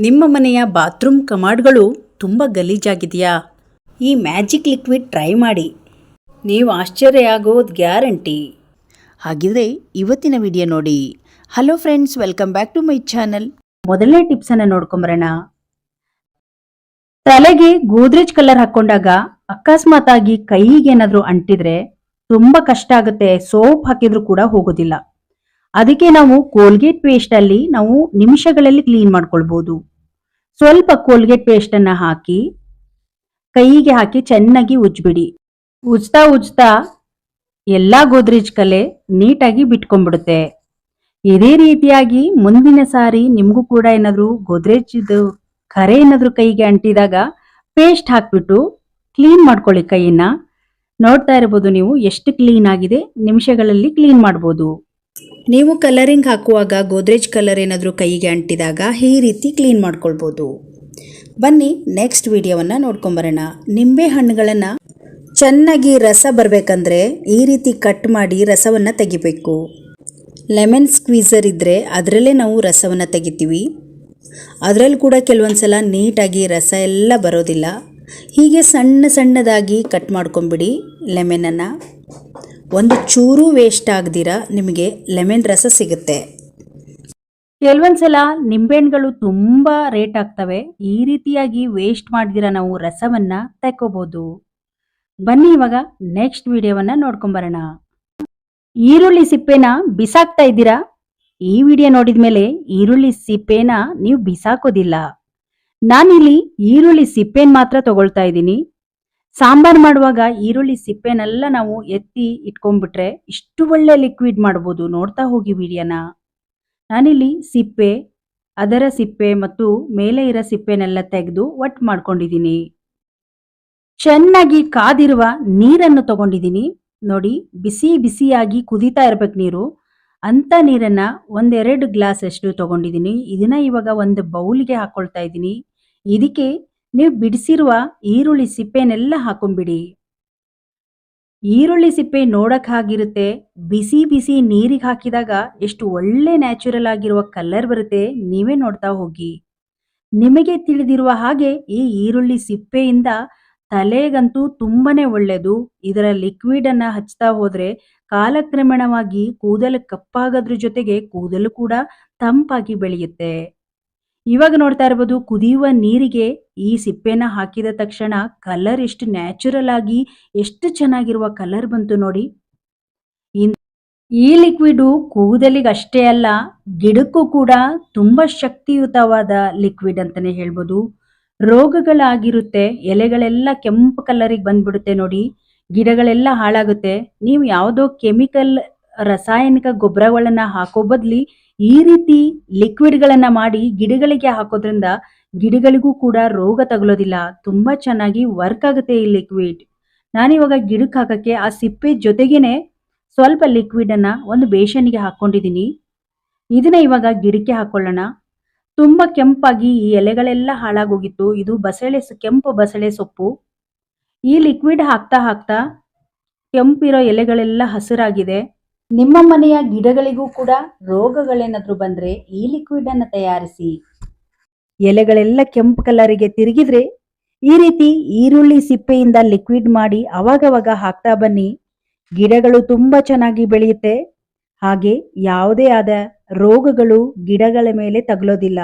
ನಿಮ್ಮ ಮನೆಯ ಬಾತ್ರೂಮ್ ಕಮಾಡ್ಗಳು ತುಂಬ ಗಲೀಜಾಗಿದೆಯಾ? ಈ ಮ್ಯಾಜಿಕ್ ಲಿಕ್ವಿಡ್ ಟ್ರೈ ಮಾಡಿ. ನೀವು ಆಶ್ಚರ್ಯ ಆಗೋದು ಗ್ಯಾರಂಟಿ. ಹಾಗಿದ್ರೆ ಇವತ್ತಿನ ವಿಡಿಯೋ ನೋಡಿ. Hello friends, welcome back to my channel. ಮೊದಲನೇ ಟಿಪ್ಸನ್ನು ನೋಡ್ಕೊಂಬರೋಣ. ತಲೆಗೆ ಗೋದ್ರೇಜ್ ಕಲರ್ ಹಾಕೊಂಡಾಗ ಅಕಸ್ಮಾತ್ ಆಗಿ ಕೈಗೇನಾದ್ರೂ ಅಂಟಿದ್ರೆ ತುಂಬಾ ಕಷ್ಟ ಆಗುತ್ತೆ. ಸೋಪ್ ಹಾಕಿದ್ರು ಕೂಡ ಹೋಗೋದಿಲ್ಲ. ಅದಕ್ಕೆ ನಾವು ಕೋಲ್ಗೇಟ್ ಪೇಸ್ಟ್ ಅಲ್ಲಿ ನಾವು ನಿಮಿಷಗಳಲ್ಲಿ ಕ್ಲೀನ್ ಮಾಡ್ಕೊಳ್ಬಹುದು ಸ್ವಲ್ಪ ಕೋಲ್ಗೇಟ್ ಪೇಸ್ಟ್ ಅನ್ನ ಹಾಕಿ, ಕೈಗೆ ಹಾಕಿ ಚೆನ್ನಾಗಿ ಉಜ್ಬಿಡಿ. ಉಜ್ತಾ ಉಜ್ತಾ ಎಲ್ಲಾ ಗೋದ್ರೇಜ್ ಕಲೆ ನೀಟಾಗಿ ಬಿಟ್ಕೊಂಡ್ಬಿಡುತ್ತೆ. ಇದೇ ರೀತಿಯಾಗಿ ಮುಂದಿನ ಸಾರಿ ನಿಮಗೂ ಕೂಡ ಏನಾದ್ರು ಗೋದ್ರೇಜ್ ಇದು ಖರೆ ಏನಾದ್ರು ಕೈಗೆ ಅಂಟಿದಾಗ ಪೇಸ್ಟ್ ಹಾಕ್ಬಿಟ್ಟು ಕ್ಲೀನ್ ಮಾಡ್ಕೊಳ್ಳಿ ಕೈಯನ್ನ. ನೋಡ್ತಾ ಇರ್ಬೋದು ನೀವು ಎಷ್ಟು ಕ್ಲೀನ್ ಆಗಿದೆ, ನಿಮಿಷಗಳಲ್ಲಿ ಕ್ಲೀನ್ ಮಾಡ್ಬೋದು. ನೀವು ಕಲರಿಂಗ್ ಹಾಕುವಾಗ ಗೋದ್ರೇಜ್ ಕಲರ್ ಏನಾದರೂ ಕೈಗೆ ಅಂಟಿದಾಗ ಈ ರೀತಿ ಕ್ಲೀನ್ ಮಾಡ್ಕೊಳ್ಬೋದು. ಬನ್ನಿ ನೆಕ್ಸ್ಟ್ ವಿಡಿಯೋವನ್ನು ನೋಡ್ಕೊಂಬರೋಣ. ನಿಂಬೆ ಹಣ್ಣುಗಳನ್ನು ಚೆನ್ನಾಗಿ ರಸ ಬರಬೇಕಂದ್ರೆ ಈ ರೀತಿ ಕಟ್ ಮಾಡಿ ರಸವನ್ನು ತೆಗಿಬೇಕು. ಲೆಮನ್ ಸ್ಕ್ವೀಸರ್ ಇದ್ದರೆ ಅದರಲ್ಲೇ ನಾವು ರಸವನ್ನು ತೆಗಿತೀವಿ. ಅದರಲ್ಲಿ ಕೂಡ ಕೆಲವೊಂದು ಸಲ ನೀಟಾಗಿ ರಸ ಎಲ್ಲ ಬರೋದಿಲ್ಲ. ಹೀಗೆ ಸಣ್ಣ ಸಣ್ಣದಾಗಿ ಕಟ್ ಮಾಡ್ಕೊಂಬಿಡಿ ಲೆಮನನ್ನು. ಒಂದು ಚೂರು ವೇಸ್ಟ್ ಆಗದಿರ ನಿಮಗೆ ಲೆಮನ್ ರಸ ಸಿಗುತ್ತೆ. ಕೆಲವೊಂದ್ಸಲ ನಿಂಬೆಹಣ್ಣುಗಳು ತುಂಬ ರೇಟ್ ಆಗ್ತವೆ. ಈ ರೀತಿಯಾಗಿ ವೇಸ್ಟ್ ಮಾಡಿದಿರ ನಾವು ರಸವನ್ನ ತೆಕ್ಕೋಬಹುದು ಬನ್ನಿ ಇವಾಗ ನೆಕ್ಸ್ಟ್ ವಿಡಿಯೋವನ್ನ ನೋಡ್ಕೊಂಬರೋಣ ಈರುಳ್ಳಿ ಸಿಪ್ಪೆನ ಬಿಸಾಕ್ತಾ ಇದ್ದೀರಾ? ಈ ವಿಡಿಯೋ ನೋಡಿದ ಮೇಲೆ ಈರುಳ್ಳಿ ಸಿಪ್ಪೆನ ನೀವು ಬಿಸಾಕೋದಿಲ್ಲ. ನಾನಿಲ್ಲಿ ಈರುಳ್ಳಿ ಸಿಪ್ಪೆನ್ ಮಾತ್ರ ತಗೊಳ್ತಾ ಇದ್ದೀನಿ. ಸಾಂಬಾರ್ ಮಾಡುವಾಗ ಈರುಳ್ಳಿ ಸಿಪ್ಪೆನೆಲ್ಲ ನಾವು ಎತ್ತಿ ಇಟ್ಕೊಂಡ್ಬಿಟ್ರೆ ಇಷ್ಟು ಒಳ್ಳೆ ಲಿಕ್ವಿಡ್ ಮಾಡ್ಬೋದು. ನೋಡ್ತಾ ಹೋಗಿ ವಿಡಿಯೋನ. ನಾನಿಲ್ಲಿ ಸಿಪ್ಪೆ, ಅದರ ಸಿಪ್ಪೆ ಮತ್ತು ಮೇಲೆ ಇರೋ ಸಿಪ್ಪೆನೆಲ್ಲ ತೆಗೆದು ಒಟ್ಟು ಮಾಡ್ಕೊಂಡಿದ್ದೀನಿ. ಚೆನ್ನಾಗಿ ಕಾದಿರುವ ನೀರನ್ನು ತಗೊಂಡಿದ್ದೀನಿ. ನೋಡಿ, ಬಿಸಿ ಬಿಸಿಯಾಗಿ ಕುದೀತಾ ಇರ್ಬೇಕು ನೀರು. ಅಂತ ನೀರನ್ನ ಒಂದೆರಡು ಗ್ಲಾಸ್ ಅಷ್ಟು ತಗೊಂಡಿದ್ದೀನಿ. ಇದನ್ನ ಇವಾಗ ಒಂದು ಬೌಲ್ಗೆ ಹಾಕ್ಕೊಳ್ತಾ ಇದ್ದೀನಿ. ಇದಕ್ಕೆ ನೀವು ಬಿಡಿಸಿರುವ ಈರುಳ್ಳಿ ಸಿಪ್ಪೆನೆಲ್ಲ ಹಾಕೊಂಡ್ಬಿಡಿ. ಈರುಳ್ಳಿ ಸಿಪ್ಪೆ ನೋಡಕ್ ಹಾಗಿರುತ್ತೆ, ಬಿಸಿ ಬಿಸಿ ನೀರಿಗೆ ಹಾಕಿದಾಗ ಎಷ್ಟು ಒಳ್ಳೆ ನ್ಯಾಚುರಲ್ ಆಗಿರುವ ಕಲರ್ ಬರುತ್ತೆ, ನೀವೇ ನೋಡ್ತಾ ಹೋಗಿ. ನಿಮಗೆ ತಿಳಿದಿರುವ ಹಾಗೆ ಈ ಈರುಳ್ಳಿ ಸಿಪ್ಪೆಯಿಂದ ತಲೆಗಂತೂ ತುಂಬಾನೇ ಒಳ್ಳೆಯದು ಇದರ ಲಿಕ್ವಿಡ್ ಅನ್ನ ಹಚ್ತಾ ಹೋದ್ರೆ ಕಾಲಕ್ರಮೇಣವಾಗಿ ಕೂದಲು ಕಪ್ಪಾಗೋದ್ರ ಜೊತೆಗೆ ಕೂದಲು ಕೂಡ ತಂಪಾಗಿ ಬೆಳೆಯುತ್ತೆ. ಇವಾಗ ನೋಡ್ತಾ ಇರ್ಬೋದು ಕುದಿಯುವ ನೀರಿಗೆ ಈ ಸಿಪ್ಪೆನ ಹಾಕಿದ ತಕ್ಷಣ ಕಲರ್ ಎಷ್ಟು ನ್ಯಾಚುರಲ್ ಆಗಿ ಎಷ್ಟು ಚೆನ್ನಾಗಿರುವ ಕಲರ್ ಬಂತು ನೋಡಿ. ಈ ಲಿಕ್ವಿಡು ಕೂದಲಿಗೆ ಅಷ್ಟೇ ಅಲ್ಲ, ಗಿಡಕ್ಕೂ ಕೂಡ ತುಂಬಾ ಶಕ್ತಿಯುತವಾದ ಲಿಕ್ವಿಡ್ ಅಂತಾನೆ ಹೇಳ್ಬೋದು. ರೋಗಗಳಾಗಿರುತ್ತೆ, ಎಲೆಗಳೆಲ್ಲ ಕೆಂಪು ಕಲರಿಗೆ ಬಂದ್ಬಿಡುತ್ತೆ ನೋಡಿ. ಗಿಡಗಳೆಲ್ಲ ಹಾಳಾಗುತ್ತೆ. ನೀವು ಯಾವುದೋ ಕೆಮಿಕಲ್ ರಾಸಾಯನಿಕ ಗೊಬ್ಬರಗಳನ್ನ ಹಾಕೋ ಬದ್ಲಿ ಈ ರೀತಿ ಲಿಕ್ವಿಡ್ಗಳನ್ನ ಮಾಡಿ ಗಿಡಗಳಿಗೆ ಹಾಕೋದ್ರಿಂದ ಗಿಡಗಳಿಗೂ ಕೂಡ ರೋಗ ತಗಲೋದಿಲ್ಲ. ತುಂಬಾ ಚೆನ್ನಾಗಿ ವರ್ಕ್ ಆಗುತ್ತೆ ಈ ಲಿಕ್ವಿಡ್ ನಾನಿವಾಗ ಗಿಡಕ್ಕೆ ಹಾಕಕ್ಕೆ ಆ ಸಿಪ್ಪೆ ಜೊತೆಗೇನೆ ಸ್ವಲ್ಪ ಲಿಕ್ವಿಡ್ ಅನ್ನ ಒಂದು ಬೇಷನ್ಗೆ ಹಾಕೊಂಡಿದ್ದೀನಿ ಇದನ್ನ ಇವಾಗ ಗಿಡಕ್ಕೆ ಹಾಕೊಳ್ಳೋಣ. ತುಂಬಾ ಕೆಂಪಾಗಿ ಈ ಎಲೆಗಳೆಲ್ಲ ಹಾಳಾಗೋಗಿತ್ತು. ಇದು ಬಸಳೆ ಕೆಂಪು ಬಸಳೆ ಸೊಪ್ಪು. ಈ ಲಿಕ್ವಿಡ್ ಹಾಕ್ತಾ ಹಾಕ್ತಾ ಕೆಂಪಿರೋ ಎಲೆಗಳೆಲ್ಲ ಹಸಿರಾಗಿದೆ. ನಿಮ್ಮ ಮನೆಯ ಗಿಡಗಳಿಗೂ ಕೂಡ ರೋಗಗಳೇನಾದ್ರೂ ಬಂದ್ರೆ ಈ ಲಿಕ್ವಿಡ್ ಅನ್ನ ತಯಾರಿಸಿ. ಎಲೆಗಳೆಲ್ಲ ಕೆಂಪು ಕಲರಿಗೆ ತಿರುಗಿದ್ರೆ ಈ ರೀತಿ ಈರುಳ್ಳಿ ಸಿಪ್ಪೆಯಿಂದ ಲಿಕ್ವಿಡ್ ಮಾಡಿ ಅವಾಗವಾಗ ಹಾಕ್ತಾ ಬನ್ನಿ. ಗಿಡಗಳು ತುಂಬಾ ಚೆನ್ನಾಗಿ ಬೆಳೆಯುತ್ತೆ. ಹಾಗೆ ಯಾವುದೇ ಆದ ರೋಗಗಳು ಗಿಡಗಳ ಮೇಲೆ ತಗಲೋದಿಲ್ಲ.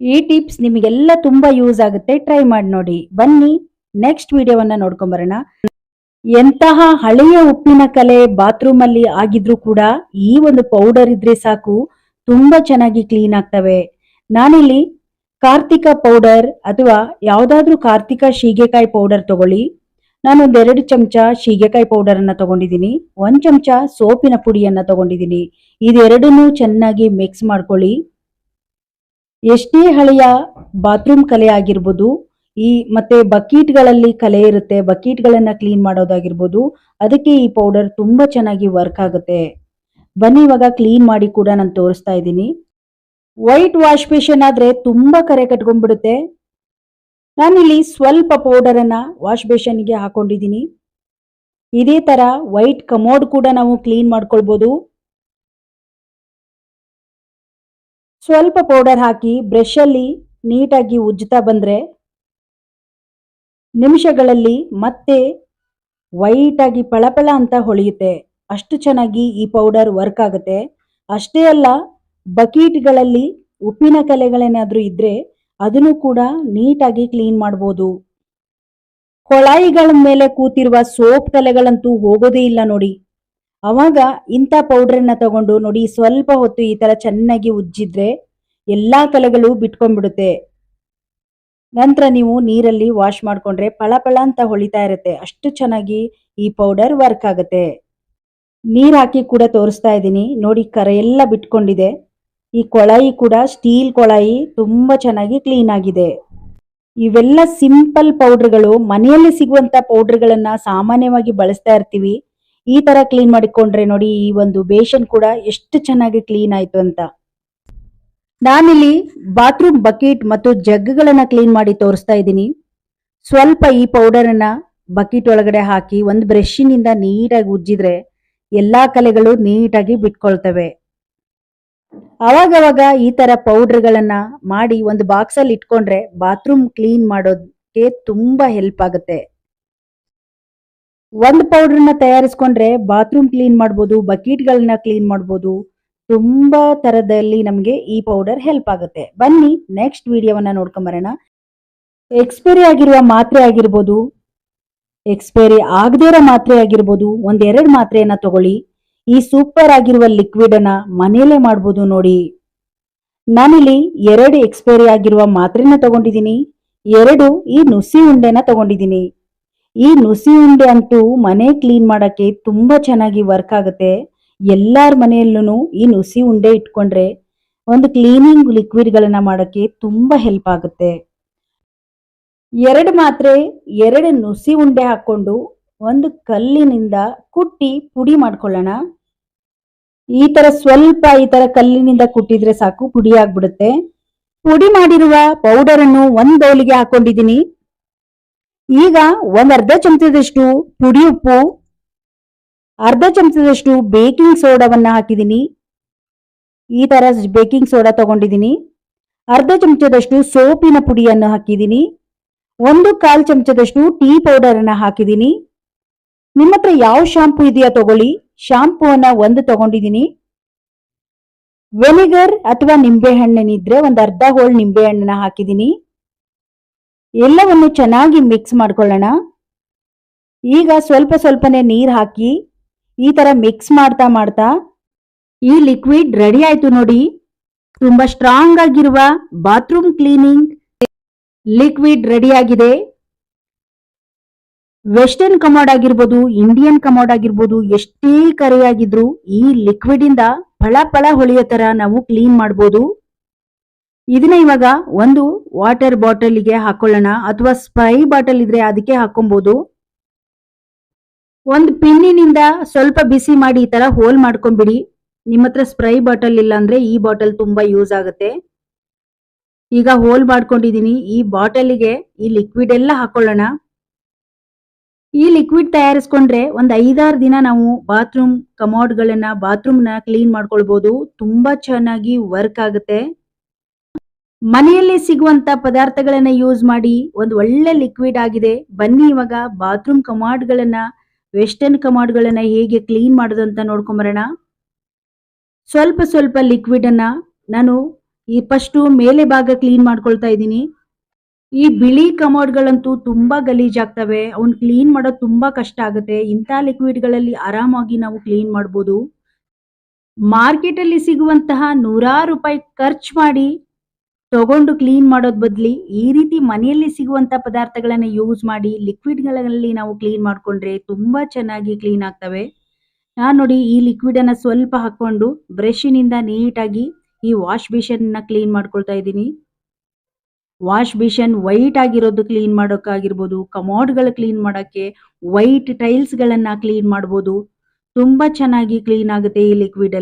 ಈ ಟಿಪ್ಸ್ ನಿಮಗೆಲ್ಲ ತುಂಬಾ ಯೂಸ್ ಆಗುತ್ತೆ. ಟ್ರೈ ಮಾಡಿ ನೋಡಿ. ಬನ್ನಿ ನೆಕ್ಸ್ಟ್ ವಿಡಿಯೋವನ್ನ ನೋಡ್ಕೊಂಬರೋಣ. ಎಂತಹ ಹಳೆಯ ಉಪ್ಪಿನ ಕಲೆ ಬಾತ್ರೂಮ್ ಅಲ್ಲಿ ಆಗಿದ್ರು ಕೂಡ ಈ ಒಂದು ಪೌಡರ್ ಇದ್ರೆ ಸಾಕು, ತುಂಬಾ ಚೆನ್ನಾಗಿ ಕ್ಲೀನ್ ಆಗ್ತವೆ. ನಾನಿಲ್ಲಿ ಕಾರ್ತಿಕ ಪೌಡರ್ ಅಥವಾ ಯಾವುದಾದ್ರೂ ಕಾರ್ತಿಕ ಶೀಗೆಕಾಯಿ ಪೌಡರ್ ತಗೊಳ್ಳಿ. ನಾನು ಒಂದೆರಡು ಚಮಚ ಶೀಗೆಕಾಯಿ ಪೌಡರ್ ಅನ್ನ ತಗೊಂಡಿದ್ದೀನಿ. ಒಂದ್ ಚಮಚ ಸೋಪಿನ ಪುಡಿಯನ್ನ ತಗೊಂಡಿದ್ದೀನಿ. ಇದೆರಡನ್ನೂ ಚೆನ್ನಾಗಿ ಮಿಕ್ಸ್ ಮಾಡ್ಕೊಳ್ಳಿ. ಎಷ್ಟೇ ಹಳೆಯ ಬಾತ್ರೂಮ್ ಕಲೆ ಆಗಿರ್ಬೋದು ಈ ಮತ್ತೆ ಬಕೀಟ್ಗಳಲ್ಲಿ ಕಲೆ ಇರುತ್ತೆ. ಬಕೀಟ್ಗಳನ್ನ ಕ್ಲೀನ್ ಮಾಡೋದಾಗಿರ್ಬೋದು. ಅದಕ್ಕೆ ಈ ಪೌಡರ್ ತುಂಬಾ ಚೆನ್ನಾಗಿ ವರ್ಕ್ ಆಗುತ್ತೆ. ಬನ್ನಿ, ಇವಾಗ ಕ್ಲೀನ್ ಮಾಡಿ ಕೂಡ ನಾನು ತೋರಿಸ್ತಾ ಇದ್ದೀನಿ. ವೈಟ್ ವಾಶ್ ಬೇಷನ್ ಆದ್ರೆ ತುಂಬಾ ಕರೆ ಕಟ್ಕೊಂಡ್ಬಿಡುತ್ತೆ. ನಾನಿಲ್ಲಿ ಸ್ವಲ್ಪ ಪೌಡರ್ ಅನ್ನ ವಾಶ್ ಬೇಷನ್ಗೆ ಹಾಕೊಂಡಿದ್ದೀನಿ. ಇದೇ ತರ ವೈಟ್ ಕಮೋಡ್ ಕೂಡ ನಾವು ಕ್ಲೀನ್ ಮಾಡ್ಕೊಳ್ಬೋದು. ಸ್ವಲ್ಪ ಪೌಡರ್ ಹಾಕಿ ಬ್ರಷ್ ಅಲ್ಲಿ ನೀಟಾಗಿ ಉಜ್ಜುತ್ತಾ ಬಂದರೆ ನಿಮಿಷಗಳಲ್ಲಿ ಮತ್ತೆ ವೈಟ್ ಆಗಿ ಪಳಪಳ ಅಂತ ಹೊಳೆಯುತ್ತೆ. ಅಷ್ಟು ಚೆನ್ನಾಗಿ ಈ ಪೌಡರ್ ವರ್ಕ್ ಆಗುತ್ತೆ. ಅಷ್ಟೇ ಅಲ್ಲ, ಬಕೀಟ್ಗಳಲ್ಲಿ ಉಪ್ಪಿನ ಕಲೆಗಳೇನಾದರೂ ಇದ್ರೆ ಅದನ್ನು ಕೂಡ ನೀಟಾಗಿ ಕ್ಲೀನ್ ಮಾಡ್ಬೋದು. ಕೊಳಾಯಿಗಳ ಮೇಲೆ ಕೂತಿರುವ ಸೋಪ್ ಕಲೆಗಳಂತೂ ಹೋಗೋದೇ ಇಲ್ಲ ನೋಡಿ. ಅವಾಗ ಇಂಥ ಪೌಡ್ರನ್ನ ತಗೊಂಡು ನೋಡಿ, ಸ್ವಲ್ಪ ಹೊತ್ತು ಈ ತರ ಚೆನ್ನಾಗಿ ಉಜ್ಜಿದ್ರೆ ಎಲ್ಲ ಕಲೆಗಳು ಬಿಟ್ಕೊಂಡ್ಬಿಡುತ್ತೆ. ನಂತರ ನೀವು ನೀರಲ್ಲಿ ವಾಶ್ ಮಾಡಿಕೊಂಡ್ರೆ ಪಳ ಅಂತ ಹೊಳಿತಾ ಇರುತ್ತೆ. ಅಷ್ಟು ಚೆನ್ನಾಗಿ ಈ ಪೌಡರ್ ವರ್ಕ್ ಆಗುತ್ತೆ. ನೀರು ಹಾಕಿ ಕೂಡ ತೋರಿಸ್ತಾ ಇದ್ದೀನಿ. ನೋಡಿ ಕರೆ ಎಲ್ಲ ಬಿಟ್ಕೊಂಡಿದೆ. ಈ ಕೊಳಾಯಿ ಕೂಡ ಸ್ಟೀಲ್ ಕೊಳಾಯಿ ತುಂಬಾ ಚೆನ್ನಾಗಿ ಕ್ಲೀನ್ ಆಗಿದೆ. ಇವೆಲ್ಲ ಸಿಂಪಲ್ ಪೌಡರ್ಗಳು ಮನೆಯಲ್ಲಿ ಸಿಗುವಂತ ಪೌಡರ್ಗಳನ್ನ ಸಾಮಾನ್ಯವಾಗಿ ಬಳಸ್ತಾ ಇರ್ತೀವಿ. ಈ ತರ ಕ್ಲೀನ್ ಮಾಡಿಕೊಂಡ್ರೆ ನೋಡಿ ಈ ಒಂದು ಬೇಷನ್ ಕೂಡ ಎಷ್ಟು ಚೆನ್ನಾಗಿ ಕ್ಲೀನ್ ಆಯ್ತು ಅಂತ. ನಾನಿಲ್ಲಿ ಬಾತ್ರೂಮ್ ಬಕೆಟ್ ಮತ್ತು ಜಗ್ಗಳನ್ನ ಕ್ಲೀನ್ ಮಾಡಿ ತೋರಿಸ್ತಾ ಇದ್ದೀನಿ. ಸ್ವಲ್ಪ ಈ ಪೌಡರ್ ಅನ್ನ ಬಕೆಟ್ ಒಳಗಡೆ ಹಾಕಿ ಒಂದು ಬ್ರಷಿನಿಂದ ನೀಟಾಗಿ ಉಜ್ಜಿದ್ರೆ ಎಲ್ಲಾ ಕಲೆಗಳು ನೀಟಾಗಿ ಬಿಟ್ಕೊಳ್ತವೆ. ಅವಾಗವಾಗ ಈ ತರ ಪೌಡರ್ಗಳನ್ನ ಮಾಡಿ ಒಂದು ಬಾಕ್ಸ್ ಅಲ್ಲಿ ಇಟ್ಕೊಂಡ್ರೆ ಬಾತ್ರೂಮ್ ಕ್ಲೀನ್ ಮಾಡೋದಕ್ಕೆ ತುಂಬಾ ಹೆಲ್ಪ್ ಆಗುತ್ತೆ. ಒಂದು ಪೌಡರ್ನ ತಯಾರಿಸ್ಕೊಂಡ್ರೆ ಬಾತ್ರೂಮ್ ಕ್ಲೀನ್ ಮಾಡ್ಬೋದು, ಬಕೆಟ್ಗಳನ್ನ ಕ್ಲೀನ್ ಮಾಡ್ಬೋದು ತುಂಬಾ ತರದಲ್ಲಿ ನಮಗೆ ಈ ಪೌಡರ್ ಹೆಲ್ಪ್ ಆಗುತ್ತೆ. ಬನ್ನಿ ನೆಕ್ಸ್ಟ್ ವಿಡಿಯೋವನ್ನ ನೋಡ್ಕೊಂಬರೋಣ. ಎಕ್ಸ್ಪೈರಿ ಆಗಿರುವ ಮಾತ್ರೆ ಆಗಿರ್ಬೋದು ಎಕ್ಸ್ಪೈರಿ ಆಗದೇ ಇರೋ ಮಾತ್ರೆ ಆಗಿರ್ಬೋದು, ಒಂದೆರಡು ಮಾತ್ರೆಯನ್ನ ತಗೊಳ್ಳಿ. ಈ ಸೂಪರ್ ಆಗಿರುವ ಲಿಕ್ವಿಡ್ ಅನ್ನ ಮನೆಯಲ್ಲೇ ಮಾಡ್ಬೋದು ನೋಡಿ. ನಾನಿಲ್ಲಿ ಎರಡು ಎಕ್ಸ್ಪೈರಿ ಆಗಿರುವ ಮಾತ್ರೆನ ತಗೊಂಡಿದ್ದೀನಿ, ಎರಡು ಈ ನುಸಿ ಉಂಡೆನ ತಗೊಂಡಿದ್ದೀನಿ. ಈ ನುಸಿ ಉಂಡೆ ಅಂತೂ ಮನೆ ಕ್ಲೀನ್ ಮಾಡೋಕ್ಕೆ ತುಂಬಾ ಚೆನ್ನಾಗಿ ವರ್ಕ್ ಆಗುತ್ತೆ. ಎಲ್ಲಾರ ಮನೆಯಲ್ಲೂ ಈ ನುಸಿ ಉಂಡೆ ಇಟ್ಕೊಂಡ್ರೆ ಒಂದು ಕ್ಲೀನಿಂಗ್ ಲಿಕ್ವಿಡ್ ಗಳನ್ನ ಮಾಡಕ್ಕೆ ತುಂಬಾ ಹೆಲ್ಪ್ ಆಗುತ್ತೆ. ಎರಡು ಮಾತ್ರೆ ಎರಡು ನುಸಿ ಉಂಡೆ ಹಾಕೊಂಡು ಒಂದು ಕಲ್ಲಿನಿಂದ ಕುಟ್ಟಿ ಪುಡಿ ಮಾಡ್ಕೊಳ್ಳೋಣ. ಈ ತರ ಸ್ವಲ್ಪ ಈ ತರ ಕಲ್ಲಿನಿಂದ ಕುಟ್ಟಿದ್ರೆ ಸಾಕು, ಪುಡಿ ಆಗ್ಬಿಡುತ್ತೆ. ಪುಡಿ ಮಾಡಿರುವ ಪೌಡರ್ ಅನ್ನು ಒಂದ್ ಬೌಲಿಗೆ ಹಾಕೊಂಡಿದ್ದೀನಿ. ಈಗ ಒಂದ್ ಅರ್ಧ ಚಮಚದಷ್ಟು ಪುಡಿ ಉಪ್ಪು ಅರ್ಧ ಚಮಚದಷ್ಟು ಬೇಕಿಂಗ್ ಸೋಡಾವನ್ನ ಹಾಕಿದ್ದೀನಿ. ಈ ತರ ಬೇಕಿಂಗ್ ಸೋಡಾ ತಗೊಂಡಿದ್ದೀನಿ. ಅರ್ಧ ಚಮಚದಷ್ಟು ಸೋಪಿನ ಪುಡಿಯನ್ನು ಹಾಕಿದ್ದೀನಿ. ಒಂದು ಕಾಲು ಚಮಚದಷ್ಟು ಟೀ ಪೌಡರ್ ಅನ್ನ ಹಾಕಿದ್ದೀನಿ. ನಿಮ್ಮ ಹತ್ರ ಯಾವ ಶಾಂಪೂ ಇದೆಯಾ ತಗೊಳ್ಳಿ. ಶಾಂಪೂವನ್ನು ಒಂದು ತಗೊಂಡಿದ್ದೀನಿ. ವೆನಿಗರ್ ಅಥವಾ ನಿಂಬೆ ಹಣ್ಣಿನಿದ್ರೆ ಒಂದು ಅರ್ಧ ಹೋಳ್ ನಿಂಬೆ ಹಣ್ಣನ್ನ ಹಾಕಿದ್ದೀನಿ. ಎಲ್ಲವನ್ನು ಚೆನ್ನಾಗಿ ಮಿಕ್ಸ್ ಮಾಡ್ಕೊಳ್ಳೋಣ. ಈಗ ಸ್ವಲ್ಪ ಸ್ವಲ್ಪನೇ ನೀರ್ ಹಾಕಿ ಈ ತರ ಮಿಕ್ಸ್ ಮಾಡ್ತಾ ಮಾಡ್ತಾ ಈ ಲಿಕ್ವಿಡ್ ರೆಡಿ ಆಯ್ತು ನೋಡಿ. ತುಂಬಾ ಸ್ಟ್ರಾಂಗ್ ಆಗಿರುವ ಬಾತ್ರೂಮ್ ಕ್ಲೀನಿಂಗ್ ಲಿಕ್ವಿಡ್ ರೆಡಿ ಆಗಿದೆ. ವೆಸ್ಟರ್ನ್ ಕಮೋಡ್ ಆಗಿರ್ಬೋದು ಇಂಡಿಯನ್ ಕಮೋಡ್ ಆಗಿರ್ಬೋದು, ಎಷ್ಟೇ ಕರೆಯಾಗಿದ್ರು ಈ ಲಿಕ್ವಿಡ್ ಇಂದ ಫಳ ಫಳ ಹೊಳೆಯೋ ತರ ನಾವು ಕ್ಲೀನ್ ಮಾಡ್ಬೋದು. ಇದನ್ನ ಇವಾಗ ಒಂದು ವಾಟರ್ ಬಾಟಲ್ಗೆ ಹಾಕೊಳ್ಳೋಣ, ಅಥವಾ ಸ್ಪ್ರೈ ಬಾಟಲ್ ಇದ್ರೆ ಅದಕ್ಕೆ ಹಾಕೊಬಹುದು ಒಂದು ಪಿನ್ನಿನಿಂದ ಸ್ವಲ್ಪ ಬಿಸಿ ಮಾಡಿ ಈ ತರ ಹೋಲ್ ಮಾಡ್ಕೊಂಡ್ಬಿಡಿ. ನಿಮ್ಮ ಹತ್ರ ಸ್ಪ್ರೈ ಬಾಟಲ್ ಇಲ್ಲ ಅಂದ್ರೆ ಈ ಬಾಟಲ್ ತುಂಬಾ ಯೂಸ್ ಆಗುತ್ತೆ. ಈಗ ಹೋಲ್ ಮಾಡ್ಕೊಂಡಿದೀನಿ. ಈ ಬಾಟಲಿಗೆ ಈ ಲಿಕ್ವಿಡ್ ಎಲ್ಲ ಹಾಕೊಳ್ಳೋಣ. ಈ ಲಿಕ್ವಿಡ್ ತಯಾರಿಸ್ಕೊಂಡ್ರೆ ಒಂದ್ ಐದಾರು ದಿನ ನಾವು ಬಾತ್ರೂಮ್ ಕಮೋಡ್ಗಳನ್ನ ಬಾತ್ರೂಮ್ನ ಕ್ಲೀನ್ ಮಾಡ್ಕೊಳ್ಬಹುದು ತುಂಬಾ ಚೆನ್ನಾಗಿ ವರ್ಕ್ ಆಗುತ್ತೆ. ಮನೆಯಲ್ಲಿ ಸಿಗುವಂತ ಪದಾರ್ಥಗಳನ್ನ ಯೂಸ್ ಮಾಡಿ ಒಂದು ಒಳ್ಳೆ ಲಿಕ್ವಿಡ್ ಆಗಿದೆ. ಬನ್ನಿ ಇವಾಗ ಬಾತ್ರೂಮ್ ಕಮಾಡ್ಗಳನ್ನ ವೆಸ್ಟರ್ನ್ ಕಮಾಡ್ಗಳನ್ನ ಹೇಗೆ ಕ್ಲೀನ್ ಮಾಡೋದು ಅಂತ ನೋಡ್ಕೊಂಬರೋಣ. ಸ್ವಲ್ಪ ಸ್ವಲ್ಪ ಲಿಕ್ವಿಡ್ ಅನ್ನ ನಾನು ಈ ಫಸ್ಟು ಮೇಲೆ ಭಾಗ ಕ್ಲೀನ್ ಮಾಡ್ಕೊಳ್ತಾ ಇದ್ದೀನಿ. ಈ ಬಿಳಿ ಕಮೋಡ್ಗಳಂತೂ ತುಂಬಾ ಗಲೀಜಾಗ್ತವೆ ಅವನ್ ಕ್ಲೀನ್ ಮಾಡೋದು ತುಂಬಾ ಕಷ್ಟ ಆಗುತ್ತೆ. ಇಂಥ ಲಿಕ್ವಿಡ್ಗಳಲ್ಲಿ ಆರಾಮಾಗಿ ನಾವು ಕ್ಲೀನ್ ಮಾಡ್ಬೋದು. ಮಾರ್ಕೆಟ್ ಅಲ್ಲಿ ಸಿಗುವಂತಹ ನೂರಾರು ರೂಪಾಯಿ ಖರ್ಚು ಮಾಡಿ ತಗೊಂಡು ಕ್ಲೀನ್ ಮಾಡೋದ್ ಬದ್ಲಿ ಈ ರೀತಿ ಮನೆಯಲ್ಲಿ ಸಿಗುವಂತ ಪದಾರ್ಥಗಳನ್ನ ಯೂಸ್ ಮಾಡಿ ಲಿಕ್ವಿಡ್ಗಳಲ್ಲಿ ನಾವು ಕ್ಲೀನ್ ಮಾಡ್ಕೊಂಡ್ರೆ ತುಂಬಾ ಚೆನ್ನಾಗಿ ಕ್ಲೀನ್ ಆಗ್ತವೆ. ನಾ ನೋಡಿ ಈ ಲಿಕ್ವಿಡ್ ಅನ್ನ ಸ್ವಲ್ಪ ಹಾಕೊಂಡು ಬ್ರಷಿನಿಂದ ನೀಟಾಗಿ ಈ ವಾಶ್ ಬೇಷನ್ನ ಕ್ಲೀನ್ ಮಾಡ್ಕೊಳ್ತಾ ಇದ್ದೀನಿ. ವಾಶ್ ಬೇಷನ್ ವೈಟ್ ಆಗಿರೋದು ಕ್ಲೀನ್ ಮಾಡೋಕ್ಕಾಗಿರ್ಬೋದು ಕಮೋಡ್ಗಳು ಕ್ಲೀನ್ ಮಾಡೋಕೆ ವೈಟ್ ಟೈಲ್ಸ್ ಗಳನ್ನ ಕ್ಲೀನ್ ಮಾಡ್ಬೋದು. ತುಂಬಾ ಚೆನ್ನಾಗಿ ಕ್ಲೀನ್ ಆಗುತ್ತೆ ಈ ಲಿಕ್ವಿಡ್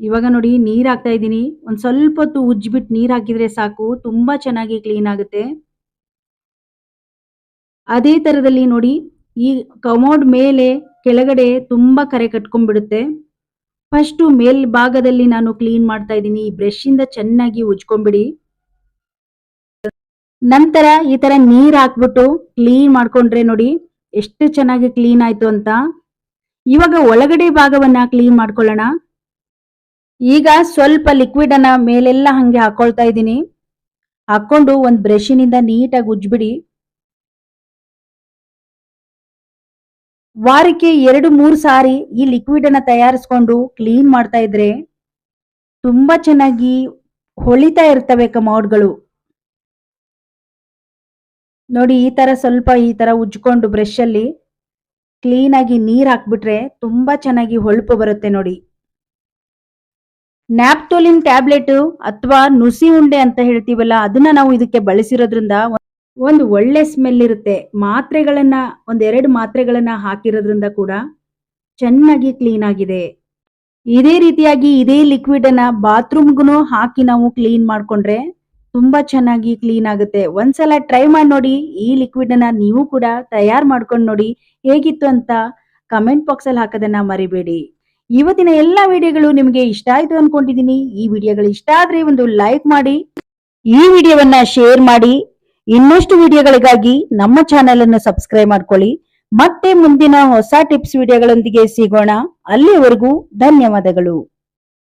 ಇವಾಗ ನೋಡಿ ನೀರ್ ಹಾಕ್ತಾ ಇದ್ದೀನಿ. ಒಂದ್ ಸ್ವಲ್ಪ ಹೊತ್ತು ಉಜ್ಬಿಟ್ಟು ನೀರ್ ಹಾಕಿದ್ರೆ ಸಾಕು. ತುಂಬಾ ಚೆನ್ನಾಗಿ ಕ್ಲೀನ್ ಆಗುತ್ತೆ. ಅದೇ ತರದಲ್ಲಿ ನೋಡಿ ಈ ಕಮೋಡ್ ಮೇಲೆ ಕೆಳಗಡೆ ತುಂಬಾ ಕರೆ ಕಟ್ಕೊಂಡ್ಬಿಡುತ್ತೆ. ಫಸ್ಟು ಮೇಲ್ಭಾಗದಲ್ಲಿ ನಾನು ಕ್ಲೀನ್ ಮಾಡ್ತಾ ಇದ್ದೀನಿ. ಈ ಬ್ರಷ್ ಇಂದ ಚೆನ್ನಾಗಿ ಉಜ್ಕೊಂಡ್ಬಿಡಿ. ನಂತರ ಈ ತರ ನೀರ್ ಹಾಕ್ಬಿಟ್ಟು ಕ್ಲೀನ್ ಮಾಡ್ಕೊಂಡ್ರೆ ನೋಡಿ ಎಷ್ಟು ಚೆನ್ನಾಗಿ ಕ್ಲೀನ್ ಆಯ್ತು ಅಂತ. ಇವಾಗ ಒಳಗಡೆ ಭಾಗವನ್ನ ಕ್ಲೀನ್ ಮಾಡ್ಕೊಳ್ಳೋಣ. ಈಗ ಸ್ವಲ್ಪ ಲಿಕ್ವಿಡ್ ಅನ್ನ ಮೇಲೆಲ್ಲ ಹಂಗೆ ಹಾಕೊಳ್ತಾ ಇದ್ದೀನಿ. ಹಾಕೊಂಡು ಒಂದ್ ಬ್ರಷಿನಿಂದ ನೀಟಾಗಿ ಉಜ್ಬಿಡಿ ವಾರಕ್ಕೆ ಎರಡು, ಮೂರು ಸಾರಿ ಈ ಲಿಕ್ವಿಡ್ ಅನ್ನ ತಯಾರಿಸ್ಕೊಂಡು ಕ್ಲೀನ್ ಮಾಡ್ತಾ ಇದ್ರೆ ತುಂಬಾ ಚೆನ್ನಾಗಿ ಹೊಳಿತಾ ಇರ್ತವೆ ಕಮೋಡ್ಗಳು ನೋಡಿ, ಈ ತರ ಸ್ವಲ್ಪ ಈ ತರ ಉಜ್ಕೊಂಡು ಬ್ರಷ್ ಅಲ್ಲಿ ಕ್ಲೀನ್ ಆಗಿ ನೀರ್ ಹಾಕ್ಬಿಟ್ರೆ ತುಂಬಾ ಚೆನ್ನಾಗಿ ಹೊಳಪು ಬರುತ್ತೆ ನೋಡಿ. ನ್ಯಾಪ್ತೋಲಿನ್ ಟ್ಯಾಬ್ಲೆಟ್ ಅಥವಾ ನುಸಿ ಉಂಡೆ ಅಂತ ಹೇಳ್ತೀವಲ್ಲ, ಅದನ್ನ ನಾವು ಇದಕ್ಕೆ ಬಳಸಿರೋದ್ರಿಂದ ಒಂದು ಒಳ್ಳೆ ಸ್ಮೆಲ್ ಇರುತ್ತೆ. ಮಾತ್ರೆಗಳನ್ನ, ಒಂದೆರಡು ಮಾತ್ರೆಗಳನ್ನ ಹಾಕಿರೋದ್ರಿಂದ ಕೂಡ ಚೆನ್ನಾಗಿ ಕ್ಲೀನ್ ಆಗಿದೆ. ಇದೇ ರೀತಿಯಾಗಿ ಇದೇ ಲಿಕ್ವಿಡ್ ಅನ್ನ ಬಾತ್ರೂಮ್ಗೂ ಹಾಕಿ ನಾವು ಕ್ಲೀನ್ ಮಾಡ್ಕೊಂಡ್ರೆ ತುಂಬಾ ಚೆನ್ನಾಗಿ ಕ್ಲೀನ್ ಆಗುತ್ತೆ. ಒಂದ್ಸಲ ಟ್ರೈ ಮಾಡಿ ನೋಡಿ, ಈ ಲಿಕ್ವಿಡ್ ಅನ್ನ ನೀವು ಕೂಡ ತಯಾರು ಮಾಡ್ಕೊಂಡು ನೋಡಿ ಹೇಗಿತ್ತು ಅಂತ ಕಮೆಂಟ್ ಬಾಕ್ಸ್ ಅಲ್ಲಿ ಹಾಕೋದನ್ನ ಮರಿಬೇಡಿ. ಇವತ್ತಿನ ಎಲ್ಲಾ ವಿಡಿಯೋಗಳು ನಿಮಗೆ ಇಷ್ಟ ಆಯ್ತು ಅನ್ಕೊಂಡಿದೀನಿ. ಈ ವಿಡಿಯೋಗಳು ಇಷ್ಟ ಆದ್ರೆ ಒಂದು ಲೈಕ್ ಮಾಡಿ, ಈ ವಿಡಿಯೋವನ್ನ ಶೇರ್ ಮಾಡಿ, ಇನ್ನಷ್ಟು ವಿಡಿಯೋಗಳಿಗಾಗಿ ನಮ್ಮ ಚಾನೆಲ್ ಅನ್ನು ಸಬ್ಸ್ಕ್ರೈಬ್ ಮಾಡ್ಕೊಳ್ಳಿ. ಮತ್ತೆ ಮುಂದಿನ ಹೊಸ ಟಿಪ್ಸ್ ವಿಡಿಯೋಗಳೊಂದಿಗೆ ಸಿಗೋಣ. ಅಲ್ಲಿವರೆಗೂ ಧನ್ಯವಾದಗಳು.